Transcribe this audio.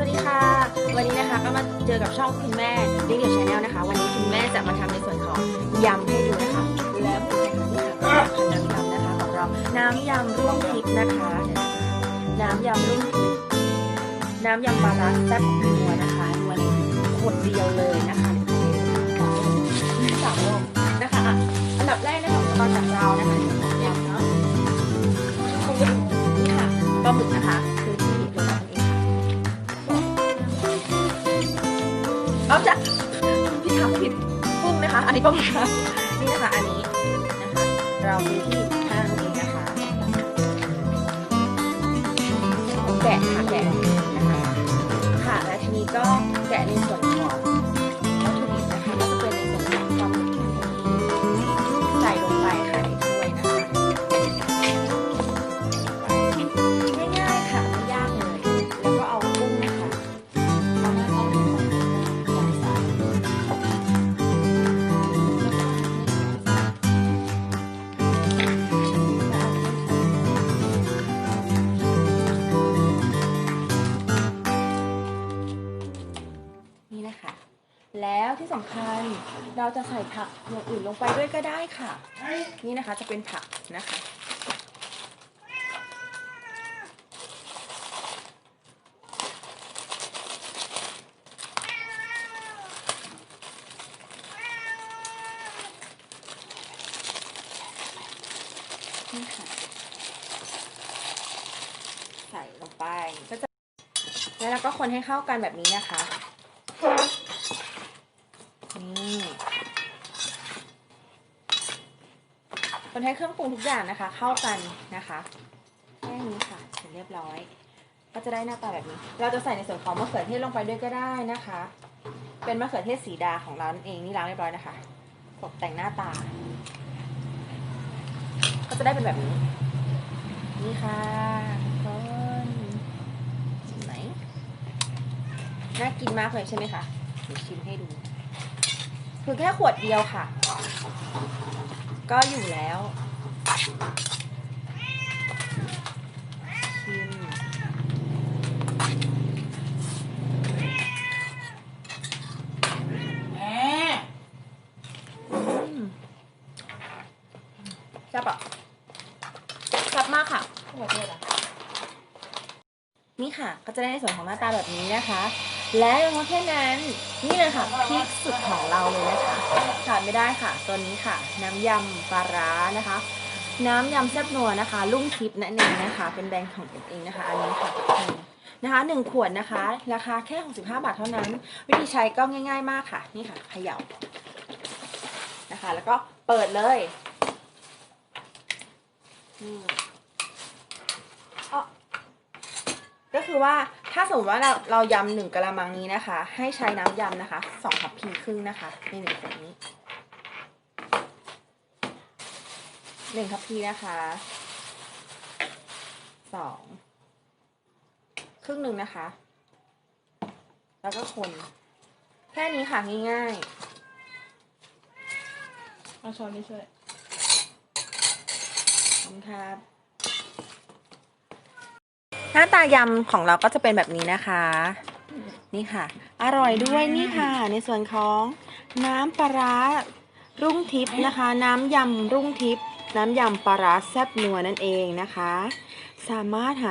สวัสดีค่ะ วันนี้นะคะก็มาเจอกับช่องคุณแม่ดิเดียชาแนลนะคะ วันนี้คุณแม่จะมาทำในส่วนของยำให้ดูนะคะและผู้ชายคนนี้ค่ะคือน้ำยำนะคะของเราน้ำยำร่วงพริกนะคะเดี๋ยวนะคะ น้ำยำร่วงพริกน้ำยำปลาร้าแซ่บนัวนะคะนัวในขวดเดียวเลยนะคะสามรอบนะคะอะอันดับแรกนะ เอาจะพี่ทำผิดกุ้งนะคะ อันนี้ก็มีค่ะนี่นะคะ อันนี้นะคะเราดูที่ห้างเองนะคะแกะค่ะแกะนะคะค่ะและทีนี้ก็แกะในส่วน แล้วที่สำคัญเราจะใส่ผักอย่างอื่นลงไปด้วยก็ได้ค่ะ นี่นะคะจะเป็นผักนะคะ นี่ค่ะ ใส่ลงไปก็จะแล้วเราก็คนให้เข้ากันแบบนี้นะคะ นี่คนให้เครื่องปรุงทุกอย่างนะคะ เข้ากันนะคะแค่นี้ค่ะเสร็จเรียบร้อย ก็จะได้หน้าตาแบบนี้ เราจะใส่ในส่วนของมะเขือเทศลงไปด้วยก็ได้นะคะ เป็นมะเขือเทศสีดาของเรานเองนี่ล้างเรียบร้อยนะคะตกแต่งหน้าตา ก็จะได้เป็นแบบนี้ นี่ค่ะทุกคนเห็นไหมน่ากินมากเลยใช่ไหมคะเดี๋ยวชิมให้ดู คือแค่ขวดเดียวค่ะ ก็อยู่แล้ว ชิมอืมแซ่บอะแซ่บมากค่ะ นี่ค่ะ ก็จะได้ในส่วนของหน้าตาแบบนี้นะคะ และยังไม่แค่นั้นนี่เลยค่ะพริกสุดของเราเลยนะคะขาดไม่ได้ค่ะตัวนี้ค่ะ น้ำยำปลาร้านะคะ น้ำยำแซ่บนัวนะคะ ลุ่งทิพย์นั่นเองนะคะ เป็นแบรนด์ของเอ็มเองนะคะ อันนี้ค่ะนนะคะหนึ่งขวดนะคะ ราคาแค่ 65 บาทเท่านั้น วิธีใช้ก็ง่าย ๆ มากค่ะ นี่ค่ะเขย่านะคะ แล้วก็เปิดเลยนี่อ้อ ก็คือว่าถ้าสมมติว่าเราเรายำหนึ่งกะละมังนี้นะคะ ให้ใช้น้ำยำนะคะสองทัพพีครึ่งนะคะในหนึ่งขวดนี้หนึ่งทัพพีนะคะสองครึ่งหนึ่งนะคะ แล้วก็คน แค่นี้ค่ะง่ายๆเอาช้อนนี้ช่วยขอบคุณครับห น้าตายำของเราก็จะเป็นแบบนี้นะคะ นี่ค่ะ อร่อยด้วยนี่ค่ะ ในส่วนของน้ำปลาร้ารุ่งทิพย์นะคะ น้ำยำรุ่งทิพย์น้ำยำปลาร้าแซ่บนัวนั่นเองนะคะ สามารถหา